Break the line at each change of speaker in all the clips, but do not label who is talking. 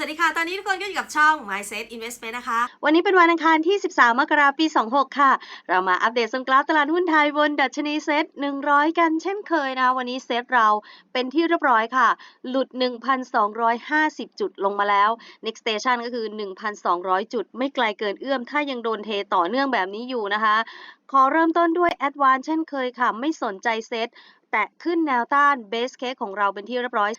สวัสดีค่ะ ตอนนี้ทุกคนก็อยู่กับช่อง Mindset Investment นะคะ
วันนี้เป็นวันอังคารที่ 13 มกราคมปี 26 ค่ะ เรามาอัปเดตสงกราฟตลาดหุ้นไทยบนดัชนีเซ็ต100 กันเช่นเคยนะ วันนี้เซ็ตเราเป็นที่เรียบร้อยค่ะ หลุด 1,250 จุดลงมาแล้ว next station ก็คือ 1,200 จุด ไม่ไกลเกินเอื้อม ถ้ายังโดนเทต่อเนื่องแบบนี้อยู่นะคะ ขอเริ่มต้นด้วย Advance เช่นเคยค่ะ ไม่สนใจเซ็ต แตะขึ้นแนวต้าน Base Case ของเราเป็นที่เรียบร้อย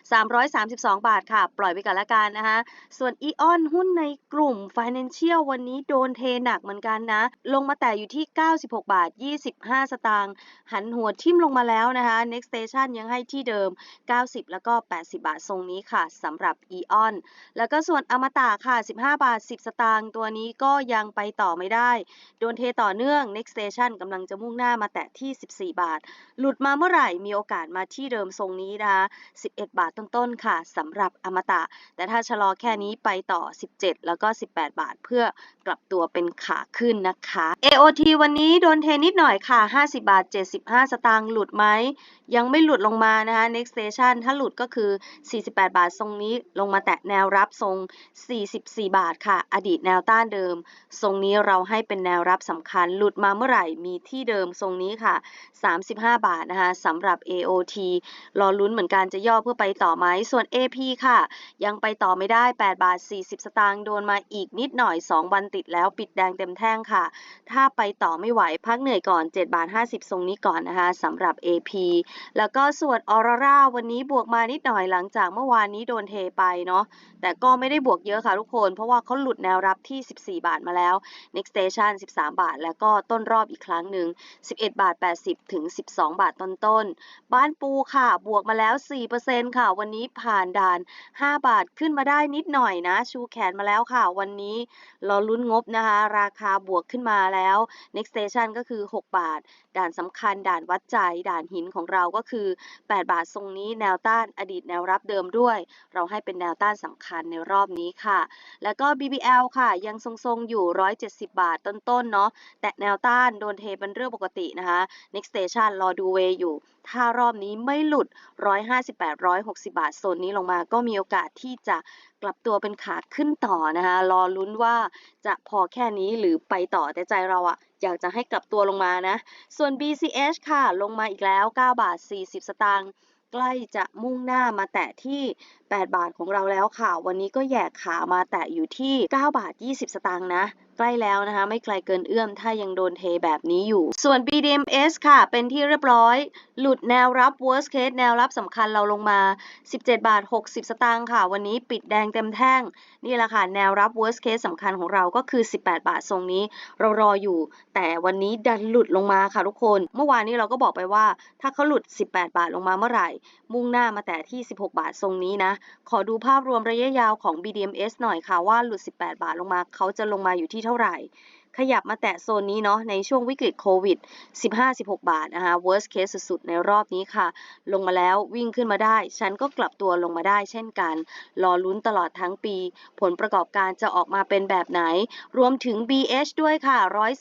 332 บาทค่ะ ปล่อยไปก่อนละกันนะคะ ส่วน EON หุ้นในกลุ่ม Financial วันนี้โดนเทหนักเหมือนกันนะ ลงมาแต่อยู่ที่ 96 บาท 25 สตางค์หันหัวทิ่มลงมาแล้วนะคะ Next Station ยังให้ที่เดิม 90 แล้วก็ 80 บาททรงนี้ค่ะสำหรับ EON แล้วก็ส่วนอมตะค่ะ 15 บาท 10 สตางค์ตัวนี้ก็ยังไปต่อไม่ได้ โดนเทต่อเนื่อง Next Station กำลังจะมุ่งหน้ามาแตะที่ 14 บาท หลุดมาเมื่อไหร่มีโอกาสมาที่เดิมทรงนี้นะคะ11 บาทต้นๆค่ะสำหรับอมตะ แต่ถ้าชะลอแค่นี้ไปต่อ 17 แล้วก็ 18 บาทเพื่อกลับตัวเป็นขาขึ้นนะคะ AOT วันนี้โดนเทนิดหน่อยค่ะ 50 บาท 75 สตางค์หลุดไหม ยังไม่หลุดลงมานะคะ next station ถ้าหลุดก็คือ 48 บาททรงนี้ลงมาแตะแนวรับทรง 44 บาทค่ะ อดีตแนวต้านเดิม ทรงนี้เราให้เป็นแนวรับสำคัญ หลุดมาเมื่อไหร่มีที่เดิมทรงนี้ค่ะ 35 บาทนะคะสำหรับ AOT รอลุ้นเหมือนกันจะย่อเพื่อไปต่อไหม ส่วน AP ค่ะ ยังไปต่อไม่ได้ 8 บาท 40 สตางค์โดนมาอีกนิดหน่อย 2 วันติดแล้วปิดแดงเต็มแท่งค่ะ ถ้าไปต่อไม่ไหวพักเหนื่อยก่อน 7 บาท 50 ทรงนี้ก่อนนะคะสำหรับ AP แล้วก็ส่วนออร่าวันนี้บวกมานิดหน่อยหลังจากเมื่อวานนี้โดนเทไปเนาะแต่ก็ไม่ได้บวกเยอะค่ะทุกคน เพราะว่าเขาหลุดแนวรับที่ 14 บาทมาแล้ว next station 13 บาท แล้วก็ต้นรอบอีกครั้งหนึ่ง11 บาท 80 ถึง 12 บาทต้นๆบ้านปูค่ะ บวกมาแล้ว 4%ค่ะ วันนี้ผ่านด่าน 5 บาทขึ้นมาได้นิดหน่อยนะ ชูแขนมาแล้วค่ะ วันนี้รอลุ้นงบนะคะ ราคาบวกขึ้นมาแล้ว next station ก็คือ 6 บาท ด่านสำคัญ ด่านวัดใจ ด่านหินของเราก็คือ 8 บาททรงนี้แนวต้านอดีตแนวรับเดิมด้วย เราให้เป็นแนวต้านสำคัญในรอบนี้ค่ะ แล้วก็ BBL ค่ะ ยังทรงๆอยู่ 170 บาทต้นๆเนาะ แต่แนวต้านโดนเทเป็นเรื่องปกตินะคะ next station รอดูเวอยู่ถ้ารอบนี้ไม่หลุด 158 160 บาทโซนนี้ลงมาก็มีโอกาสที่จะกลับตัวเป็นขาขึ้นต่อนะคะรอลุ้นว่าจะพอแค่นี้หรือไปต่อแต่ใจเราอะอยากจะให้กลับตัวลงมานะ ส่วน BCH ค่ะ ลงมาอีกแล้ว 9 บาท 40 สตางค์ใกล้จะมุ่งหน้ามาแตะที่ 8 บาทของเราแล้วค่ะ วันนี้ก็แยกขามาแตะอยู่ที่ 9 บาท 20 สตางค์นะใกล้แล้วนะคะ ไม่ไกลเกินเอื้อมถ้ายังโดนเทแบบนี้อยู่ ส่วน BDMs ค่ะ เป็นที่เรียบร้อย หลุดแนวรับ worst case แนวรับสำคัญเราลงมา 17 บาท 60 สตางค์ค่ะ วันนี้ปิดแดงเต็มแท่ง นี่แหละค่ะ แนวรับ worst case สำคัญของเราก็คือ 18 บาททรงนี้ เรารออยู่ แต่วันนี้ดันหลุดลงมาค่ะทุกคน เมื่อวานนี้เราก็บอกไปว่า ถ้าเขาหลุด 18 บาทลงมาเมื่อไหร่ มุ่งหน้ามาแต่ที่ 16 บาททรงนี้นะขอดูภาพรวมระยะยาวของ BDMs หน่อยค่ะว่าหลุด 18 บาทลงมา เขาจะลงมาอยู่ที่เท่าไหร่ ขยับมาแตะโซนนี้เนาะในช่วงวิกฤตโควิด 15-16 บาทนะคะ worst case สุดๆ ในรอบนี้ค่ะ ลงมาแล้ววิ่งขึ้นมาได้ ฉันก็กลับตัวลงมาได้เช่นกัน รอลุ้นตลอดทั้งปี ผลประกอบการจะออกมาเป็นแบบไหน รวมถึง BH ด้วยค่ะ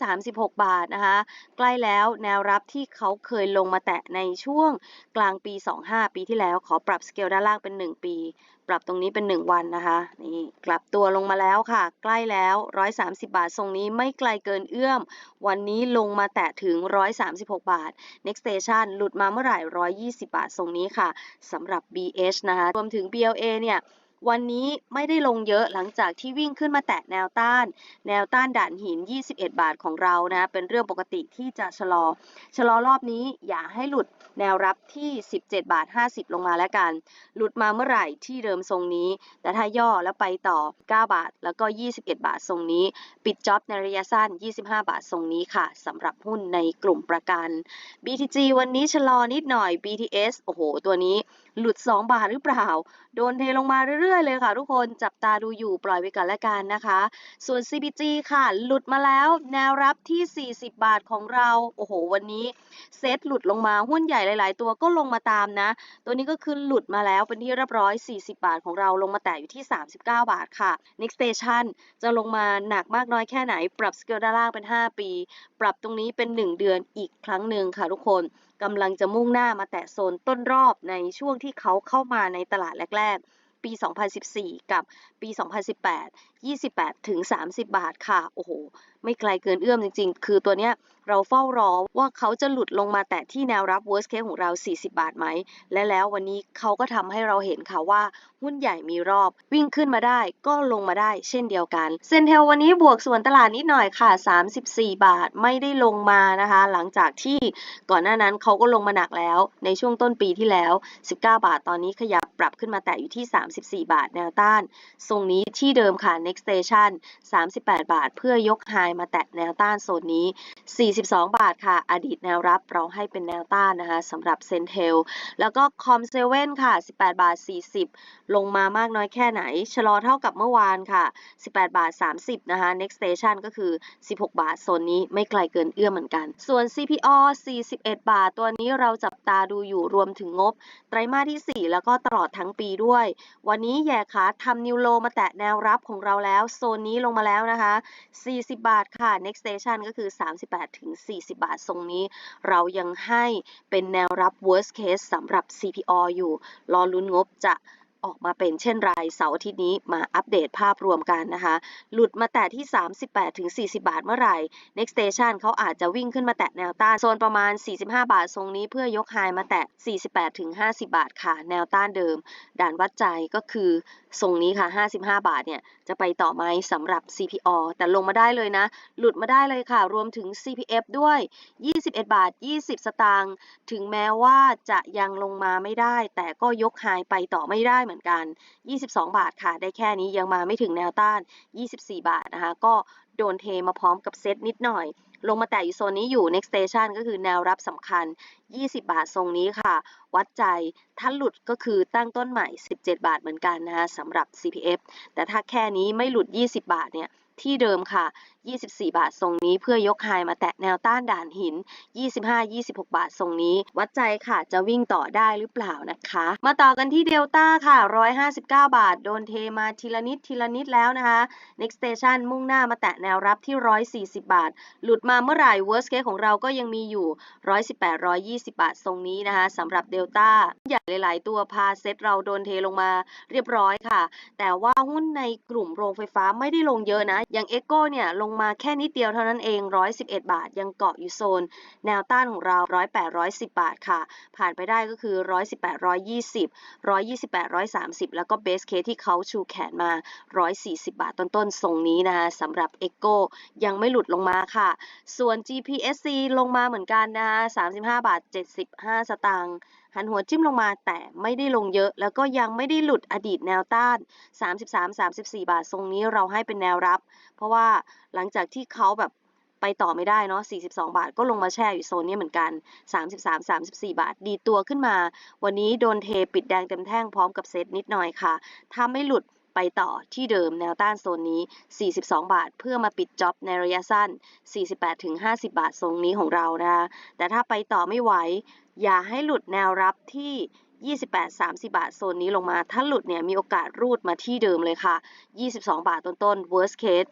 136 บาทนะคะ ใกล้แล้วแนวรับที่เขาเคยลงมาแตะในช่วงกลางปี 25 ปีที่แล้วขอปรับสเกลด้านล่างเป็น 1 ปี ปรับตรงนี้เป็น 1 วันนะคะ นี่กลับตัวลงมาแล้วค่ะ ใกล้แล้ว 130 บาททรงนี้ไม่ไกลเกินเอื้อม วันนี้ลงมาแตะถึง 136 บาท next station หลุดมาเมื่อไหร่ 120 บาททรงนี้ค่ะสำหรับ BH นะคะ รวมถึง BLA เนี่ย วันนี้ไม่ได้ลงเยอะหลังจากที่วิ่งขึ้นมาแตะแนวต้าน แนวต้านด่านหิน 21 บาทของเรานะ เป็นเรื่องปกติที่จะชะลอ ชะลอรอบนี้อย่าให้หลุดแนวรับที่ 17 บาท 50 ลงมาแล้วกัน หลุดมาเมื่อไหร่ที่เดิมทรงนี้ แต่ถ้าย่อแล้วไปต่อ 9 บาท แล้วก็ 21 บาททรงนี้ ปิดจ็อบในระยะสั้น 25 บาททรงนี้ค่ะสำหรับหุ้นในกลุ่มประกัน BTG วันนี้ชะลอนิดหน่อย BTS โอ้โห ตัวนี้หลุด 2 บาทหรือเปล่า โดนเทลงมาเรื่อยๆ เลยค่ะทุกคนจับตาดูอยู่ปล่อยไปก่อนละกันนะคะ ส่วน CBG ค่ะ หลุดมาแล้วแนวรับที่ 40 บาทของเรา โอ้โห วันนี้เซตหลุดลงมาหุ้นใหญ่หลาย ๆ ตัวก็ลงมาตามนะ ตัวนี้ก็คือหลุดมาแล้วเป็นที่เรียบร้อย 40 บาทของเราลงมาแตะอยู่ที่ 39 บาทค่ะ next station จะลงมาหนักมากน้อยแค่ไหน ปรับสเกลด้านล่างเป็น 5 ปี ปรับตรงนี้เป็น 1 เดือนอีกครั้งหนึ่งค่ะทุกคน กำลังจะมุ่งหน้ามาแตะโซนต้นรอบในช่วงที่เขาเข้ามาในตลาดแรก ๆ ปี 2014 กับปี 2018 28ถึง30 บาทค่ะ โอ้โห ไม่ไกลเกินเอื้อมจริงๆ คือตัวเนี้ยเราเฝ้ารอว่าเขาจะหลุดลงมาแตะที่แนวรับ worst case ของเรา 40 บาทไหม และแล้ววันนี้เขาก็ทำให้เราเห็นค่ะว่า หุ้นใหญ่มีรอบ วิ่งขึ้นมาได้ก็ลงมาได้เช่นเดียวกัน เซนเทลวันนี้บวกส่วนตลาดนิดหน่อยค่ะ 34 บาทไม่ได้ลงมานะคะ หลังจากที่ก่อนหน้านั้นเขาก็ลงมาหนักแล้วในช่วงต้นปีที่แล้ว 19 บาทตอนนี้ขยับปรับขึ้นมาแตะอยู่ที่ 34 บาทแนวต้านทรงนี้ที่เดิมค่ะ next station 38 บาท เพื่อยกไฮมาแตะแนวต้านโซนนี้ 42 บาทค่ะ อดีตแนวรับเราให้เป็นแนวต้านนะคะสำหรับเซนเทลแล้วก็คอมเซเว่นค่ะ 18 บาท 40 ลงมามากน้อยแค่ไหน ชะลอเท่ากับเมื่อวานค่ะ 18 บาท 30 นะคะ next station ก็คือ 16 บาท โซนนี้ไม่ไกลเกินเอื้อมเหมือนกัน ส่วน CPO 41 บาท ตัวนี้เราจับตาดูอยู่รวมถึงงบ ไตรมาสที่ 4 แล้วก็ตลอดทั้งปีด้วย วันนี้แย่ขาทำนิวโลมาแตะแนวรับของเราแล้วโซนนี้ลงมาแล้วนะคะ 40 บาทค่ะ next station ก็คือ 38 ถึง 40 บาททรงนี้ เรายังให้เป็นแนวรับ worst case สำหรับ CPO อยู่ รอลุ้นงบจะออกมาเป็นเช่นไรเสาร์อาทิตย์นี้มาอัปเดตภาพรวมกันนะคะ หลุดมาแต่ที่ 38ถึง40 บาทเมื่อไหร่ next station เขาอาจจะวิ่งขึ้นมาแตะแนวต้านโซนประมาณ 45 บาททรงนี้เพื่อยกไฮมาแตะ 48ถึง50 บาทค่ะ แนวต้านเดิม ด่านวัดใจก็คือทรงนี้ค่ะ 55 บาทเนี่ย จะไปต่อไหมสำหรับ CPO แต่ลงมาได้เลยนะ หลุดมาได้เลยค่ะ รวมถึง CPF ด้วย 21 บาท 20 สตางค์ถึงแม้ว่าจะยังลงมาไม่ได้ แต่ก็ยกไฮไปต่อไม่ได้เหมือนกัน 22 บาทค่ะ ได้แค่นี้ยังมาไม่ถึงแนวต้าน 24 บาทนะคะ ก็โดนเทมาพร้อมกับเซตนิดหน่อย ลงมาแตะอยู่โซนนี้อยู่ next station ก็คือแนวรับสำคัญ 20 บาททรงนี้ค่ะ วัดใจ ถ้าหลุดก็คือตั้งต้นใหม่ 17 บาทเหมือนกันนะคะสำหรับ CPF แต่ถ้าแค่นี้ไม่หลุด 20 บาทเนี่ยที่เดิมค่ะ24 บาททรงนี้เพื่อยกไฮมาแตะแนวต้านด่านหิน 25-26 บาททรงนี้ วัดใจค่ะจะวิ่งต่อได้หรือเปล่านะคะ มาต่อกันที่เดลต้าค่ะ 159 บาท โดนเทมาทีละนิดทีละนิดแล้วนะคะ next station มุ่งหน้ามาแตะแนวรับที่ 140 บาท หลุดมาเมื่อไหร่ worst case ของเราก็ยังมีอยู่ 118 120 บาททรงนี้นะคะสำหรับเดลต้าใหญ่หลาย ๆ ตัวพาเซ็ตเราโดนเทลงมาเรียบร้อยค่ะ แต่ว่าหุ้นในกลุ่มโรงไฟฟ้าไม่ได้ลงเยอะนะ อย่างเอโก้เนี่ยลงงมาแค่นิดเดียวเท่านั้นเอง 111 บาท ยังเกาะอยู่โซน แนวต้านของเรา 108 110 บาทค่ะ ผ่านไปได้ก็คือ 118 120 128 130 แล้วก็เบสเคที่เขาชูแขนมา 140 บาทต้นๆทรงนี้นะคะสำหรับเอโก้ยังไม่หลุดลงมาค่ะ ส่วน GPSC ลงมาเหมือนกันนะคะ35 บาท 75 สตางค์ หันหัวจิ้มลงมาแต่ไม่ได้ลงเยอะ แล้วก็ยังไม่ได้หลุดอดีตแนวต้าน 33-34 บาททรงนี้เราให้เป็นแนวรับ เพราะว่าหลังจากที่เขาแบบไปต่อไม่ได้เนาะ 42 บาทก็ลงมาแช่อยู่โซนนี้เหมือนกัน 33-34 บาท ดีตัวขึ้นมา วันนี้โดนเทปิดแดงเต็มแท่งพร้อมกับเซตนิดหน่อยค่ะ ถ้าไม่หลุด ไปต่อที่เดิมแนวต้านโซนนี้ 42 บาท เพื่อมาปิดจ็อบในระยะสั้น 48-50 บาททรงนี้ของเรานะคะแต่ถ้าไปต่อไม่ไหว อย่าให้หลุดแนวรับที่28-30 บาทโซนนี้ลงมา ถ้าหลุดเนี่ยมีโอกาสรูดมาที่เดิมเลยค่ะ 22 บาทต้นๆ worst case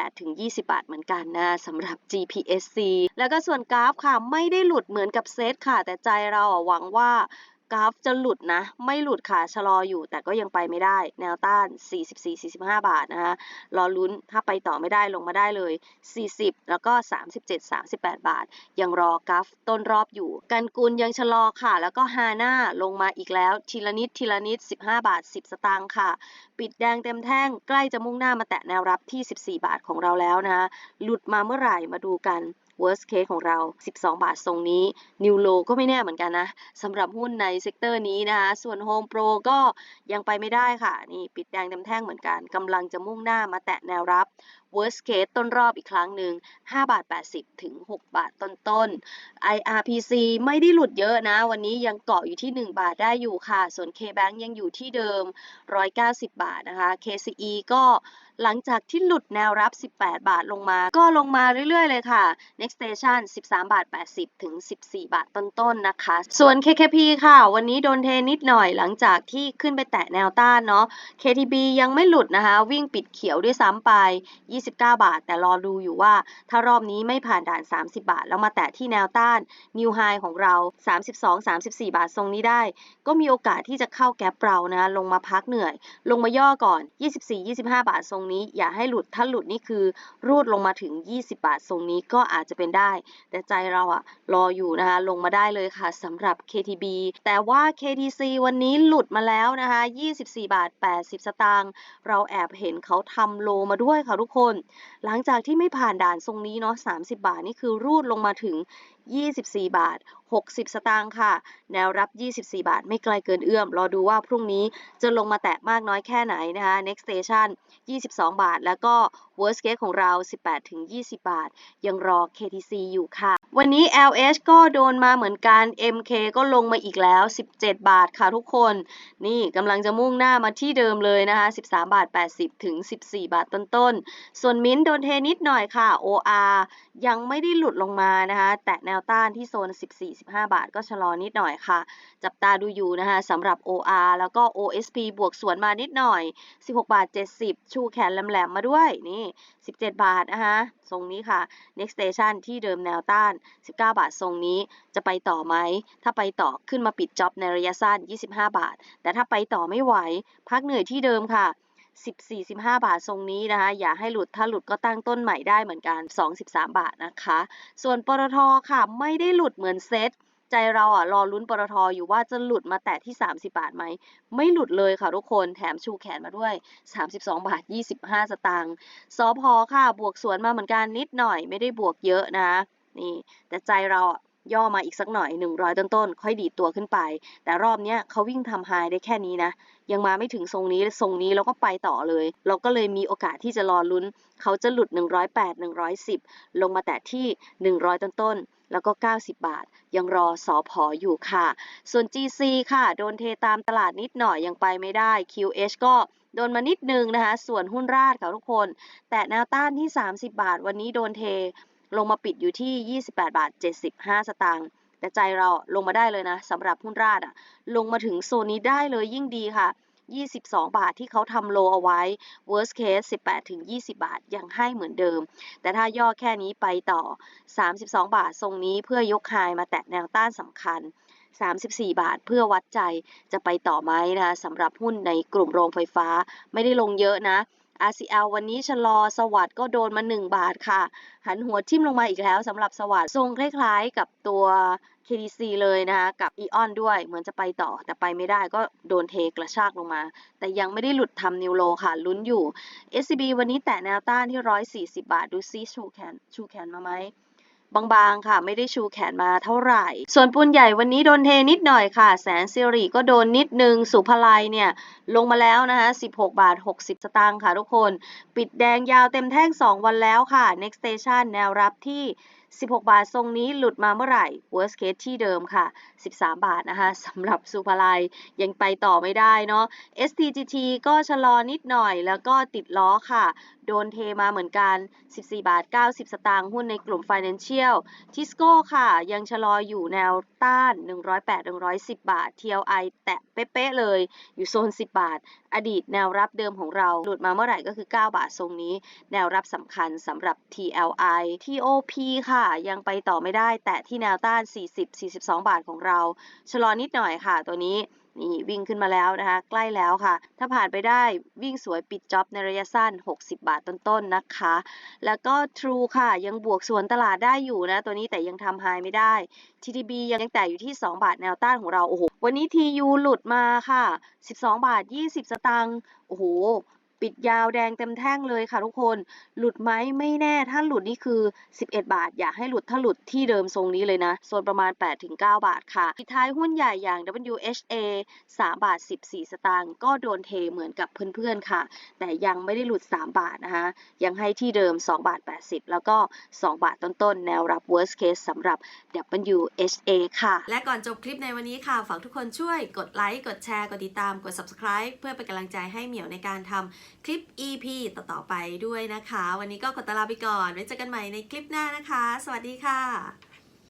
18-20 บาทเหมือนกันนะสำหรับ GPSC แล้วก็ส่วนกราฟค่ะ ไม่ได้หลุดเหมือนกับเซตค่ะ แต่ใจเราอะหวังว่า กราฟจะหลุดนะ ไม่หลุดค่ะชะลออยู่แต่ก็ยังไปไม่ได้ แนวต้าน 44-45 บาทนะคะรอลุ้นถ้าไปต่อไม่ได้ลงมาได้เลย 40 แล้วก็ 37-38 บาท ยังรอกราฟต้นรอบอยู่ กันกุลยังชะลอค่ะ แล้วก็ฮาน่าลงมาอีกแล้ว ทีละนิดทีละนิด 15 บาท 10 สตางค์ค่ะ ปิดแดงเต็มแท่งใกล้จะมุ่งหน้ามาแตะแนวรับที่ 14 บาทของเราแล้วนะคะหลุดมาเมื่อไหร่มาดูกัน worst case ของเรา 12 บาททรงนี้นิวโลก็ไม่แน่เหมือนกันนะสำหรับหุ้นในเซกเตอร์นี้นะคะ ส่วน Home Pro ก็ยังไปไม่ได้ค่ะ นี่ปิดแดงเต็มแท่งเหมือนกันกำลังจะมุ่งหน้ามาแตะแนวรับ worst case ต้นรอบอีกครั้งหนึ่ง5บาท80 ถึง 6 บาทต้นๆ IRPC ไม่ได้หลุดเยอะนะ วันนี้ยังเกาะอยู่ที่ 1 บาทได้อยู่ค่ะ ส่วน KBank ยังอยู่ที่เดิม 190 บาทนะคะ KCE ก็ หลังจากที่หลุดแนวรับ 18 บาทลงมา ก็ลงมาเรื่อยๆ เลยค่ะ next station 13 บาท 80 ถึง 14 บาทต้นๆนะคะ ส่วน KKP ค่ะ วันนี้โดนเทนิดหน่อยหลังจากที่ขึ้นไปแตะแนวต้านเนาะ KTB ยังไม่หลุดนะคะ วิ่งปิดเขียวด้วยซ้ำไป 29 บาท แต่รอดูอยู่ว่า ถ้ารอบนี้ไม่ผ่านด่าน 30 บาท แล้วมาแตะที่แนวต้าน New High ของเรา 32-34 บาททรงนี้ได้ ก็มีโอกาสที่จะเข้าแก๊ปเรานะลงมาพักเหนื่อย ลงมาย่อก่อน 24-25 บาททรงนี้อย่าให้หลุดถ้าหลุดนี่คือรูดลงมาถึง 20 บาททรงนี้ก็อาจจะเป็นได้ แต่ใจเราอะรออยู่นะคะลงมาได้เลยค่ะสำหรับ KTB แต่ว่า KTC วันนี้หลุดมาแล้วนะคะ24 บาท 80 สตางค์เราแอบเห็นเขาทำโลมาด้วยค่ะทุกคน หลังจากที่ไม่ผ่านด่านทรงนี้เนาะ30 บาทนี่คือรูดลงมาถึง24 บาท 60 สตางค์ค่ะ แนวรับ 24 บาท ไม่ไกลเกินเอื้อม รอดูว่าพรุ่งนี้จะลงมาแตะมากน้อยแค่ไหนนะคะ next station 22 บาท แล้วก็ worst case ของเรา 18 ถึง 20 บาท ยังรอ KTC อยู่ค่ะ วันนี้ LH ก็โดนมาเหมือนกัน MK ก็ลงมาอีกแล้ว 17 บาทค่ะทุกคน นี่กำลังจะมุ่งหน้ามาที่เดิมเลยนะคะ 13 บาท 80 ถึง 14 บาทต้นๆ ส่วนมิ้นท์โดนเทนิดหน่อยค่ะ OR ยังไม่ได้หลุดลงมานะคะ แตะแนวต้านที่โซน 14-15 บาทก็ชะลอนิดหน่อยค่ะ จับตาดูอยู่นะคะสำหรับ OR แล้วก็ OSP บวกสวนมานิดหน่อย 16 บาท 70 ชูแขนแหลมๆมาด้วยนี่ 17 บาทนะคะทรงนี้ค่ะ next station ที่เดิมแนวต้าน19 บาททรงนี้จะไปต่อไหม ถ้าไปต่อขึ้นมาปิดจ็อบในระยะสั้น 25 บาท แต่ถ้าไปต่อไม่ไหว พักเหนื่อยที่เดิมค่ะ14-15 บาททรงนี้นะคะ อย่าให้หลุดถ้าหลุดก็ตั้งต้นใหม่ได้เหมือนกัน 2-13 บาทนะคะ ส่วนปตทค่ะไม่ได้หลุดเหมือนเซตใจเราอะรอลุ้นปตทอยู่ว่าจะหลุดมาแตะที่ 30 บาทไหม ไม่หลุดเลยค่ะทุกคนแถมชูแขนมาด้วย 32 บาท 25 สตางค์สอพอค่ะบวกสวนมาเหมือนกันนิดหน่อยไม่ได้บวกเยอะนะ นี่แต่ใจเราอะย่อมาอีกสักหน่อย 100 ต้นๆค่อยดีดตัวขึ้นไป แต่รอบเนี้ยเขาวิ่งทำไฮได้แค่นี้นะ ยังมาไม่ถึงทรงนี้ทรงนี้แล้วก็ไปต่อเลย เราก็เลยมีโอกาสที่จะรอลุ้น เขาจะหลุด 108 110 ลงมาแต่ที่ 100 ต้นๆแล้วก็ 90 บาท ยังรอสอพออยู่ค่ะ ส่วน GC ค่ะ โดนเทตามตลาดนิดหน่อยยังไปไม่ได้ QH ก็โดนมานิดนึงนะคะ ส่วนหุ้นราดค่ะทุกคน แต่แนวต้านที่ 30 บาท วันนี้โดนเท ลงมาปิดอยู่ที่ 28 บาท 75 สตางค์แต่ใจเราลงมาได้เลยนะสำหรับหุ้นราดอะลงมาถึงโซนนี้ได้เลยยิ่งดีค่ะ 22 บาทที่เขาทำโลเอาไว้ worst case 18ถึง20 บาทยังให้เหมือนเดิม แต่ถ้าย่อแค่นี้ไปต่อ 32 บาททรงนี้เพื่อยกไฮมาแตะแนวต้านสำคัญ 34 บาทเพื่อวัดใจจะไปต่อไหมนะคะสำหรับหุ้นในกลุ่มโรงไฟฟ้าไม่ได้ลงเยอะนะ RCL วันนี้ชะลอสวัสด์ก็โดนมา 1 บาทค่ะ หันหัวทิ่มลงมาอีกแล้วสำหรับสวัสด์ทรงคล้ายๆกับตัว KDC เลยนะคะกับอีออนด้วยเหมือนจะไปต่อ แต่ไปไม่ได้ก็โดนเทกระชากลงมา แต่ยังไม่ได้หลุดทำนิวโลค่ะ ลุ้นอยู่ SCB วันนี้แตะแนวต้านที่ 140 บาท ดูซิชูแขนชูแขนมาไหม บางๆค่ะ ไม่ได้ชูแขนมาเท่าไหร่ ส่วนปูนใหญ่วันนี้โดนเทนิดหน่อยค่ะ แสนสิริก็โดนนิดนึง สุภาลัยเนี่ยลงมาแล้วนะคะ 16 บาท 60 สตางค์ค่ะทุกคน ปิดแดงยาวเต็มแท่ง 2 วันแล้วค่ะ next station แนวรับที่ 16 บาททรงนี้หลุดมาเมื่อไหร่ worst case ที่เดิมค่ะ 13 บาทนะคะสำหรับสุภลัยยังไปต่อไม่ได้เนาะ STGT ก็ชะลอนิดหน่อยแล้วก็ติดล้อค่ะ โดนเทมาเหมือนกัน 14 บาท 90 สตางค์หุ้นในกลุ่ม Financial ทิสโก้ค่ะ ยังชะลออยู่แนวต้าน 108-110 บาท TLI แตะเป๊ะๆเลย อยู่โซน 10 บาท อดีตแนวรับเดิมของเรา หลุดมาเมื่อไหร่ก็คือ 9 บาททรงนี้ แนวรับสำคัญสำหรับ TLI TOP ค่ะ ยังไปต่อไม่ได้ แตะที่แนวต้าน 40-42 บาทของเรา ชะลอนิดหน่อยค่ะตัวนี้ นี่วิ่งขึ้นมาแล้วนะคะ ใกล้แล้วค่ะ ถ้าผ่านไปได้วิ่งสวยปิดจ็อบในระยะสั้น 60 บาทต้นๆนะคะ แล้วก็ True ค่ะ ยังบวกสวนตลาดได้อยู่นะ ตัวนี้แต่ยังทำไฮไม่ได้ TTB ยังแต่อยู่ที่ 2 บาทแนวต้านของเรา โอ้โห วันนี้ TU หลุดมาค่ะ 12 บาท 20 สตางค์ โอ้โห ปิดยาวแดงเต็มแท่งเลยค่ะทุกคน หลุดไหมไม่แน่ ถ้าหลุดนี่คือ 11 บาท อย่าให้หลุดถ้าหลุดที่เดิมทรงนี้เลยนะโซนประมาณ 8-9 บาทค่ะปิดท้ายหุ้นใหญ่อย่าง WHA 3 บาท 14 สตางค์ก็โดนเทเหมือนกับเพื่อนๆค่ะ แต่ยังไม่ได้หลุด 3 บาทนะคะยังให้ที่เดิม 2 บาท 80 แล้วก็ 2 บาทต้นๆ แนวรับ worst case สำหรับ WHA ค่ะ
และก่อนจบคลิปในวันนี้ค่ะ ฝากทุกคนช่วยกดไลค์ กดแชร์ กดติดตาม กด subscribe เพื่อเป็นกำลังใจให้เหมียวในการทำคลิป EP ต่อๆไปด้วยนะคะ วันนี้ก็ขอตลาไปก่อน ไว้เจอกันใหม่ในคลิปหน้านะคะ สวัสดีค่ะ